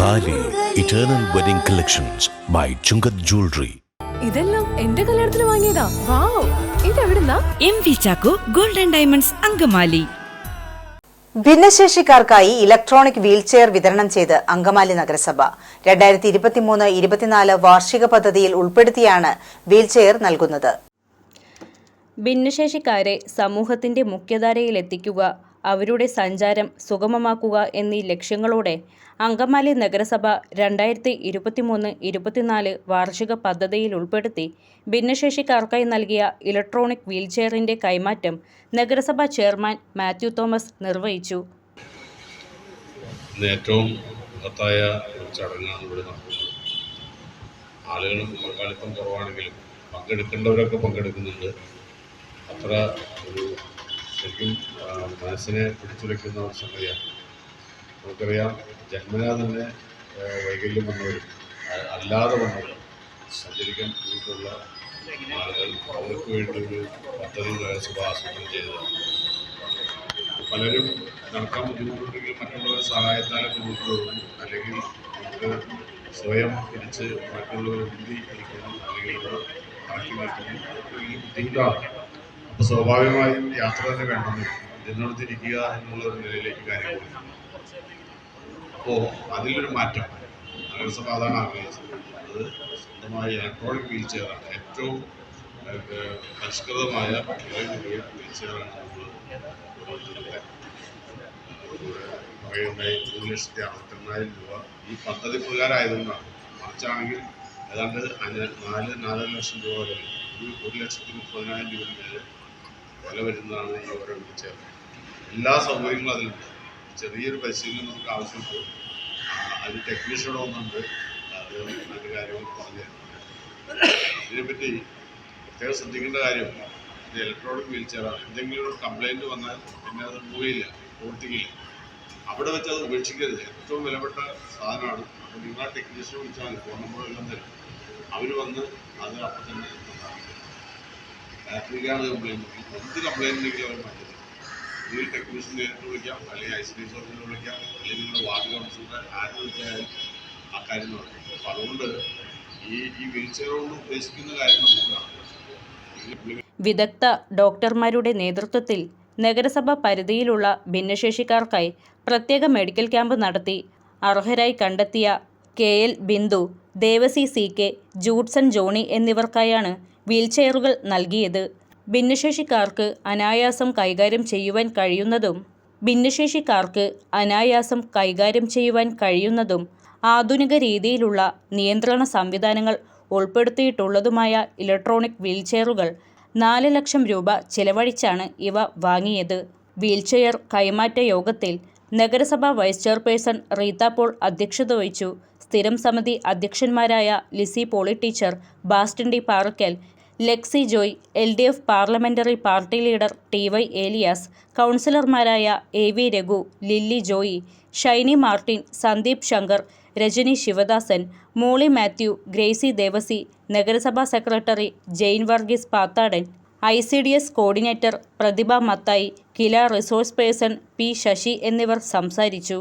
Thali eternal wedding collections by Chungath jewellery ഇതെല്ലാം എന്റെ കല്യാണത്തിന് വാങ്ങിയതാ. Wow. ഇതെവിടുന്നാ? M V Chacko golden diamonds Angamaly. ഭിന്നശേഷിക്കാർക്കായി electronic wheelchair വിതരണം ചെയ്ത് അങ്കമാലി നഗരസഭ. രണ്ടായിരത്തി ഇരുപത്തിമൂന്ന് ഇരുപത്തിനാല് വാർഷിക പദ്ധതിയിൽ ഉൾപ്പെടുത്തിയാണ് വീൽചെയർ നൽകുന്നത്. ഭിന്നശേഷിക്കാരെ സമൂഹത്തിന്റെ മുഖ്യധാരയിലെത്തിക്കുക അവരുടെ സഞ്ചാരം സുഗമമാക്കുക എന്നീ ലക്ഷ്യങ്ങളോടെ അങ്കമാലി നഗരസഭ രണ്ടായിരത്തി ഇരുപത്തിമൂന്ന് ഇരുപത്തിനാല് വാർഷിക പദ്ധതിയിൽ ഉൾപ്പെടുത്തി ഭിന്നശേഷിക്കാർക്കായി നൽകിയ ഇലക്ട്രോണിക് വീൽചെയറിന്റെ കൈമാറ്റം നഗരസഭ ചെയർമാൻ മാത്യു തോമസ് നിർവഹിച്ചു. ഏറ്റവും മഹത്തായ ചടങ്ങാണ് ഇവിടെ നടക്കുന്നത്. ആളുകളും പങ്കാളിത്തം കുറവാണെങ്കിലും പങ്കെടുക്കേണ്ടവരൊക്കെ പങ്കെടുക്കുന്നുണ്ട്. അത്ര ഒരു ശരിക്കും മനസ്സിനെ പിടിച്ചുലയ്ക്കുന്ന ഒരു സംഗതിയാണ്. നമുക്കറിയാം ജന്മനാ തന്നെ വൈകല്യം വന്നവരും അല്ലാതെ വന്നവരും സഞ്ചരിക്കാൻ ബുദ്ധിമുട്ടുള്ള ആളുകൾ അവർക്ക് വേണ്ടി ഒരു പദ്ധതി ആസൂത്രണം ചെയ്തതാണ്. പലരും നടക്കാൻ ബുദ്ധിമുട്ടുണ്ടെങ്കിൽ മറ്റുള്ളവരെ സഹായത്താലും മുന്നോട്ട് അല്ലെങ്കിൽ നമുക്ക് സ്വയം തിരിച്ച് മറ്റുള്ളവരെ മുന്തി നിൽക്കുന്നു അല്ലെങ്കിൽ ബാക്കി നിൽക്കുന്നു ബുദ്ധിമുട്ടാണ്. സ്വാഭാവികമായും യാത്ര തന്നെ വേണമെന്ന് ഇതിനോടത്തിരിക്കുക എന്നുള്ള ഒരു നിലയിലേക്ക് കാര്യങ്ങൾ. അപ്പോൾ അതിലൊരു മാറ്റം. നഗരസഭ അത് സ്വന്തമായ ഇലക്ട്രോണിക് വീൽ ചെയറാണ് ഏറ്റവും പരിഷ്കൃതമായ വീൽ ചെയറാണ് ഒരു ലക്ഷത്തി അറുപത്തെണ്ണായിരം രൂപ ഈ പദ്ധതി പ്രകാരമായതുകൊണ്ടാണ് മറിച്ചാണെങ്കിൽ ഏതാണ്ട് നാല് നാലര ലക്ഷം രൂപ വരെ ഒരു ലക്ഷത്തി മുപ്പതിനായിരം രൂപ മേലെ വില വരുന്നതാണ് ഈ ഓരോ വീൽചെയർ എല്ലാ സൗകര്യങ്ങളും അതിലുണ്ട് ചെറിയൊരു പരിശീലനം നമുക്ക് ആവശ്യമുണ്ട്. അത് ടെക്നീഷ്യനോട് ഒന്നുണ്ട് അത് നല്ല കാര്യങ്ങൾ പറഞ്ഞു ഇതിനെപ്പറ്റി പ്രത്യേകം ശ്രദ്ധിക്കേണ്ട കാര്യം ഇത് ഇലക്ട്രോണിക് വീൽ ചെയറാണ് എന്തെങ്കിലും ഒരു കംപ്ലൈന്റ് വന്നാൽ പിന്നെ അത് പോയില്ല പ്രവർത്തിക്കില്ല. അവിടെ വെച്ച് അത് ഉപേക്ഷിക്കരുത്. ഏറ്റവും വിലപ്പെട്ട സാധനമാണ്. അപ്പോൾ നിങ്ങൾ ആ ടെക്നീഷ്യനെ വിളിച്ചാൽ മതി. ഫോൺ നമ്പർ എല്ലാം തരും. അവർ വന്ന് അത് അപ്പം തന്നെ ബാറ്ററിക്കാണ് കംപ്ലൈന്റ് എന്ത് കംപ്ലൈന്റ് ഉണ്ടെങ്കിലും അവർ മാറ്റി ഈ ടെക്നീഷ്യൻ നേരിട്ട് വിളിക്കാം അല്ലെങ്കിൽ ഐ സി ഡി ഓഫീസിൽ വിളിക്കാം അല്ലെങ്കിൽ നിങ്ങളുടെ വാർഡ് കൗൺസിലർ ആര് വിളിച്ചാലും ആ കാര്യം നടക്കും. അപ്പോൾ അതുകൊണ്ട് ഈ ഈ വീൽ ചെയർ കൊണ്ട് ഉദ്ദേശിക്കുന്ന കാര്യം നമുക്ക് വിദഗ്ധ ഡോക്ടർമാരുടെ നേതൃത്വത്തിൽ നഗരസഭ പരിധിയിലുള്ള ഭിന്നശേഷിക്കാർക്കായി പ്രത്യേക മെഡിക്കൽ ക്യാമ്പ് നടത്തി അർഹരായി കണ്ടെത്തിയ K L Bindu Devasi C K Judson Johny എന്നിവർക്കായാണ് വീൽചെയറുകൾ നൽകിയത്. ഭിന്നശേഷിക്കാർക്ക് അനായാസം കൈകാര്യം ചെയ്യുവാൻ കഴിയുന്നതും ഭിന്നശേഷിക്കാർക്ക് അനായാസം കൈകാര്യം ചെയ്യുവാൻ കഴിയുന്നതും ആധുനിക രീതിയിലുള്ള നിയന്ത്രണ സംവിധാനങ്ങൾ ഉൾപ്പെടുത്തിയിട്ടുള്ളതുമായ ഇലക്ട്രോണിക് വീൽചെയറുകൾ നാല് ലക്ഷം രൂപ ചിലവഴിച്ചാണ് ഇവ വാങ്ങിയത്. വീൽചെയർ കൈമാറ്റ യോഗത്തിൽ നഗരസഭാ വൈസ് ചെയർപേഴ്സൺ റീത്ത പോൾ അധ്യക്ഷത വഹിച്ചു. സ്ഥിരം സമിതി അധ്യക്ഷന്മാരായ Lissy Poly teacher Bastin D Parackal Lexy Joy L D F parliamentary party leader T Y Elias കൗൺസിലർമാരായ എ വി രഘു ലില്ലി ജോയി ഷൈനി മാർട്ടിൻ സന്ദീപ് ശങ്കർ രജനി ശിവദാസൻ മോളി മാത്യു ഗ്രേസി ദേവസി നഗരസഭാ secretary Jain Varghese Pathadan I C D S coordinator Prathibha Mathai Kila resource person P Sasi എന്നിവർ സംസാരിച്ചു.